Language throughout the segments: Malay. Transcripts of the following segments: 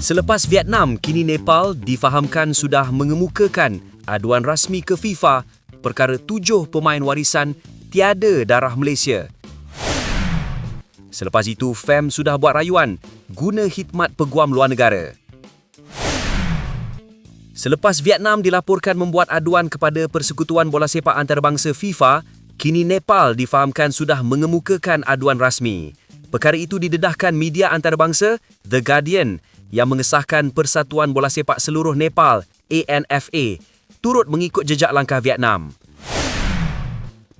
Selepas Vietnam, kini Nepal difahamkan sudah mengemukakan aduan rasmi ke FIFA perkara tujuh pemain warisan tiada darah Malaysia. Selepas itu, FAM sudah buat rayuan guna khidmat peguam luar negara. Selepas Vietnam dilaporkan membuat aduan kepada Persekutuan Bola Sepak Antarabangsa FIFA, kini Nepal difahamkan sudah mengemukakan aduan rasmi. Perkara itu didedahkan media antarabangsa The Guardian yang mengesahkan Persatuan Bola Sepak Seluruh Nepal ANFA turut mengikut jejak langkah Vietnam.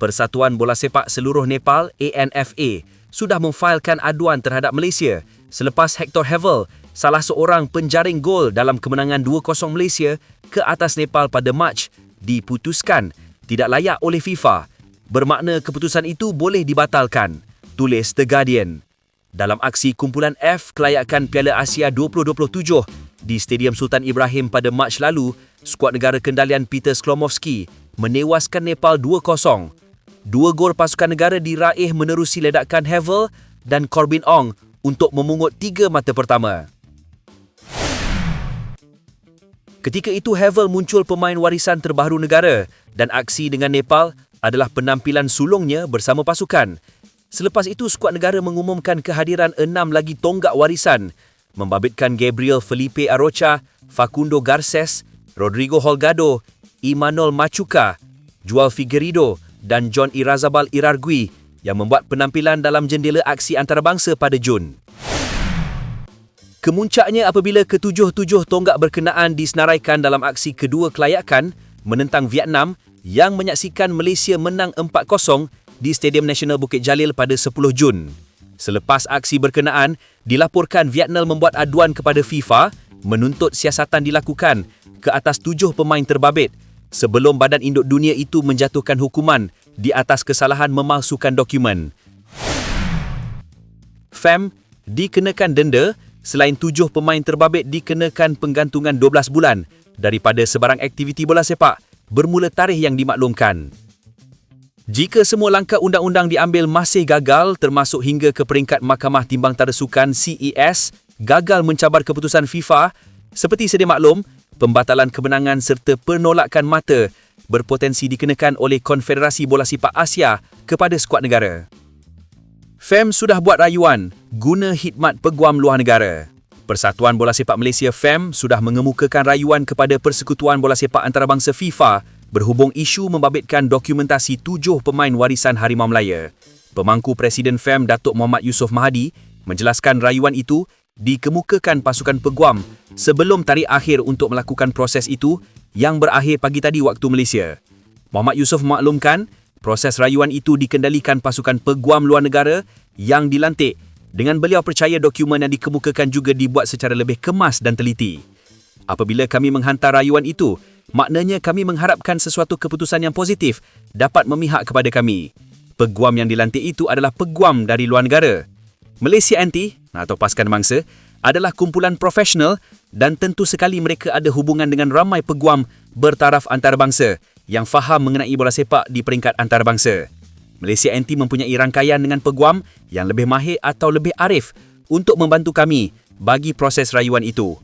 Persatuan Bola Sepak Seluruh Nepal ANFA sudah memfailkan aduan terhadap Malaysia selepas Hector Hevel, salah seorang penjaring gol dalam kemenangan 2-0 Malaysia ke atas Nepal pada Mac, diputuskan tidak layak oleh FIFA. Bermakna keputusan itu boleh dibatalkan tulis The Guardian. Dalam aksi kumpulan F kelayakan Piala Asia 2027 di Stadium Sultan Ibrahim pada Mac lalu, skuad negara kendalian Peter Sklomovski menewaskan Nepal 2-0. Dua gol pasukan negara diraih menerusi ledakan Havel dan Corbin Ong untuk memungut tiga mata pertama. Ketika itu Havel muncul pemain warisan terbaru negara dan aksi dengan Nepal adalah penampilan sulungnya bersama pasukan Selepas itu, skuad negara mengumumkan kehadiran enam lagi tonggak warisan membabitkan Gabriel Felipe Arocha, Facundo Garces, Rodrigo Holgado, Imanol Machuca, Joao Figueiredo dan John Irazabal Irargui yang membuat penampilan dalam jendela aksi antarabangsa pada Jun. Kemuncaknya apabila ketujuh-tujuh tonggak berkenaan disenaraikan dalam aksi kedua kelayakan menentang Vietnam yang menyaksikan Malaysia menang 4-0 di Stadium Nasional Bukit Jalil pada 10 Jun. Selepas aksi berkenaan, dilaporkan Vietnam membuat aduan kepada FIFA menuntut siasatan dilakukan ke atas tujuh pemain terbabit sebelum Badan Induk Dunia itu menjatuhkan hukuman di atas kesalahan memalsukan dokumen. FAM dikenakan denda selain tujuh pemain terbabit dikenakan penggantungan 12 bulan daripada sebarang aktiviti bola sepak bermula tarikh yang dimaklumkan. Jika semua langkah undang-undang diambil masih gagal termasuk hingga ke peringkat Mahkamah Timbang Tara Sukan CES gagal mencabar keputusan FIFA, seperti sedia maklum, pembatalan kemenangan serta penolakan mata berpotensi dikenakan oleh Konfederasi Bola Sepak Asia kepada skuad negara. FAM sudah buat rayuan guna khidmat peguam luar negara. Persatuan Bola Sepak Malaysia FAM sudah mengemukakan rayuan kepada Persekutuan Bola Sepak Antarabangsa FIFA berhubung isu membabitkan dokumentasi tujuh pemain warisan Harimau Melaya. Pemangku Presiden FEM Datuk Muhammad Yusof Mahadi menjelaskan rayuan itu dikemukakan pasukan peguam sebelum tarikh akhir untuk melakukan proses itu yang berakhir pagi tadi waktu Malaysia. Muhammad Yusof maklumkan proses rayuan itu dikendalikan pasukan peguam luar negara yang dilantik dengan beliau percaya dokumen yang dikemukakan juga dibuat secara lebih kemas dan teliti. Apabila kami menghantar rayuan itu, maknanya kami mengharapkan sesuatu keputusan yang positif dapat memihak kepada kami. Peguam yang dilantik itu adalah peguam dari luar negara. Malaysia Anti atau Pasukan Mangsa adalah kumpulan profesional dan tentu sekali mereka ada hubungan dengan ramai peguam bertaraf antarabangsa yang faham mengenai bola sepak di peringkat antarabangsa. Malaysia Anti mempunyai rangkaian dengan peguam yang lebih mahir atau lebih arif untuk membantu kami bagi proses rayuan itu.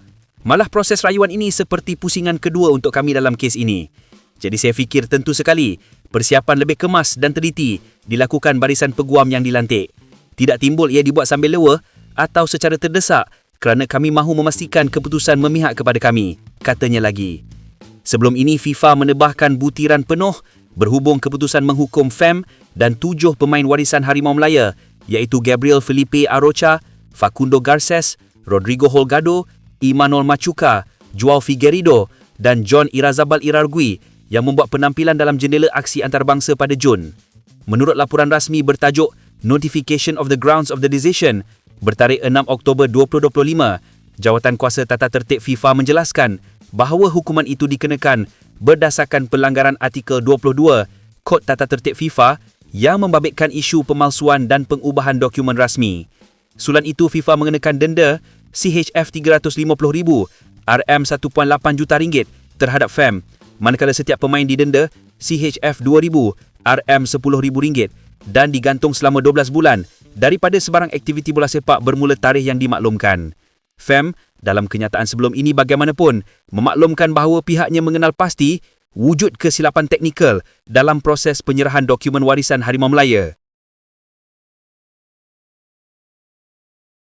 Malah proses rayuan ini seperti pusingan kedua untuk kami dalam kes ini. Jadi saya fikir tentu sekali persiapan lebih kemas dan teliti dilakukan barisan peguam yang dilantik. Tidak timbul ia dibuat sambil lewa atau secara terdesak kerana kami mahu memastikan keputusan memihak kepada kami, katanya lagi. Sebelum ini FIFA menebahkan butiran penuh berhubung keputusan menghukum FEM dan tujuh pemain warisan Harimau Melaya iaitu Gabriel Felipe Arocha, Facundo Garces, Rodrigo Holgado Imanol Machuca, Joao Figueiredo dan John Irazabal Irargui yang membuat penampilan dalam jendela aksi antarabangsa pada Jun. Menurut laporan rasmi bertajuk Notification of the Grounds of the Decision bertarikh 6 Oktober 2025, Jawatan Kuasa Tata Tertib FIFA menjelaskan bahawa hukuman itu dikenakan berdasarkan pelanggaran artikel 22 Kod Tata Tertib FIFA yang membabitkan isu pemalsuan dan pengubahan dokumen rasmi. Sulan itu FIFA mengenakan denda CHF 350,000, RM 1.8 juta ringgit terhadap FAM, manakala setiap pemain didenda CHF 2,000, RM 10,000 ringgit dan digantung selama 12 bulan daripada sebarang aktiviti bola sepak bermula tarikh yang dimaklumkan. FAM dalam kenyataan sebelum ini bagaimanapun memaklumkan bahawa pihaknya mengenal pasti wujud kesilapan teknikal dalam proses penyerahan dokumen warisan Harimau Melaya.